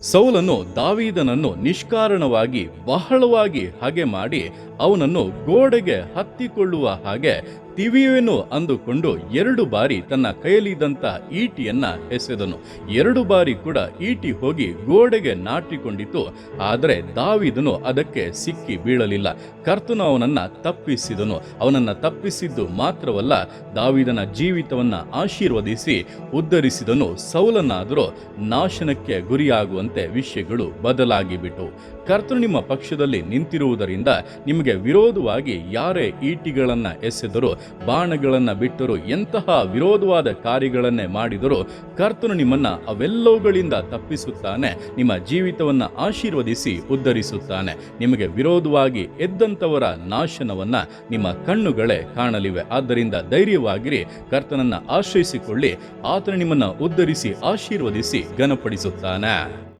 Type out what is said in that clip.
ಸೌಲನು ದಾವೀದನನ್ನು ನಿಷ್ಕಾರಣವಾಗಿ ಬಹಳವಾಗಿ ಹಾಗೆ ಮಾಡಿ ಅವನನ್ನು ಗೋಡೆಗೆ ಹತ್ತಿಕೊಳ್ಳುವ ಹಾಗೆ ತಿವಿಯುವೆನು ಅಂದುಕೊಂಡು ಎರಡು ಬಾರಿ ತನ್ನ ಕೈಯಲ್ಲಿದ್ದಂತ ಈಟಿಯನ್ನ ಎಸೆದನು. ಎರಡು ಬಾರಿ ಕೂಡ ಈಟಿ ಹೋಗಿ ಗೋಡೆಗೆ ನಾಟಿಕೊಂಡಿತು ಆದರೆ ದಾವಿದನು ಅದಕ್ಕೆ ಸಿಕ್ಕಿ ಬೀಳಲಿಲ್ಲ. ಕರ್ತನು ಅವನನ್ನ ತಪ್ಪಿಸಿದನು. ಅವನನ್ನ ತಪ್ಪಿಸಿದ್ದು ಮಾತ್ರವಲ್ಲ, ದಾವಿದನ ಜೀವಿತವನ್ನ ಆಶೀರ್ವದಿಸಿ ಉದ್ಧರಿಸಿದನು. ಸೌಲನಾದರೂ ನಾಶನಕ್ಕೆ ಗುರಿಯಾಗುವಂತೆ ವಿಷಯಗಳು ಬದಲಾಗಿಬಿಟ್ಟು. ಕರ್ತನು ನಿಮ್ಮ ಪಕ್ಷದಲ್ಲಿ ನಿಂತಿರುವುದರಿಂದ ನಿಮಗೆ ವಿರೋಧವಾಗಿ ಯಾರೇ ಈಟಿಗಳನ್ನು ಎಸೆದರೂ ಬಾಣಗಳನ್ನ ಬಿಟ್ಟರು, ಎಂತಹ ವಿರೋಧವಾದ ಕಾರ್ಯಗಳನ್ನೇ ಮಾಡಿದರೂ ಕರ್ತನು ನಿಮ್ಮನ್ನು ಅವೆಲ್ಲವುಗಳಿಂದ ತಪ್ಪಿಸುತ್ತಾನೆ, ನಿಮ್ಮ ಜೀವಿತವನ್ನ ಆಶೀರ್ವದಿಸಿ ಉದ್ಧರಿಸುತ್ತಾನೆ. ನಿಮಗೆ ವಿರೋಧವಾಗಿ ಎದ್ದಂಥವರ ನಾಶನವನ್ನ ನಿಮ್ಮ ಕಣ್ಣುಗಳೇ ಕಾಣಲಿವೆ. ಆದ್ದರಿಂದ ಧೈರ್ಯವಾಗಿರಿ, ಕರ್ತನನ್ನ ಆಶ್ರಯಿಸಿಕೊಳ್ಳಿ, ಆತನು ನಿಮ್ಮನ್ನ ಉದ್ಧರಿಸಿ, ಆಶೀರ್ವದಿಸಿ ಘನಪಡಿಸುತ್ತಾನೆ.